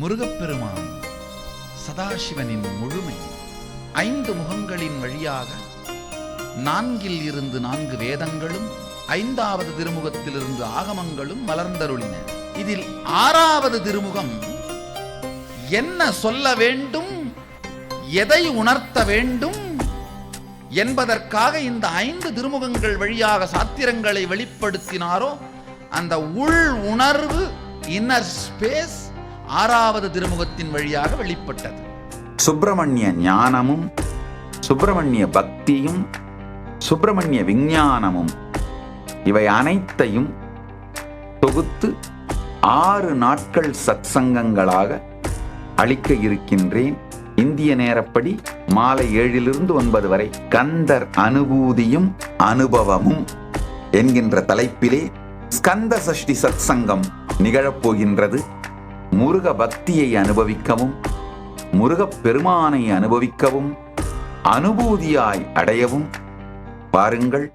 முருகப்பெருமான் சதாசிவனின் முழுமை. ஐந்து முகங்களின் வழியாக நான்கில் இருந்து நான்கு வேதங்களும் ஐந்தாவது திருமுகத்திலிருந்து ஆகமங்களும் மலர்ந்தருளின. இதில் ஆறாவது திருமுகம் என்ன சொல்ல வேண்டும் எதை உணர்த்த வேண்டும் என்பதற்காக இந்த ஐந்து திருமுகங்கள் வழியாக சாத்திரங்களை வெளிப்படுத்தினாரோ அந்த உள் உணர்வு இன்னர் ஸ்பேஸ் ஆறாவது திருமுகத்தின் வழியாக வெளிப்பட்டது. சுப்பிரமணிய ஞானமும் சுப்பிரமணிய பக்தியும் சுப்பிரமணிய விஞ்ஞானமும் இவை அனைத்தையும் தொகுத்து ஆறு நாட்கள் சத்சங்கங்களாக அளிக்க இருக்கின்றேன். இந்திய நேரப்படி மாலை ஏழிலிருந்து ஒன்பது வரை கந்தர் அனுபூதியும் அனுபவமும் என்கின்ற தலைப்பிலே ஸ்கந்த சஷ்டி சத்சங்கம் நிகழப்போகின்றது. முருக பக்தியை அனுபவிக்கவும் முருகப் பெருமானை அனுபவிக்கவும் அனுபூதியாய் அடையவும். பாருங்கள்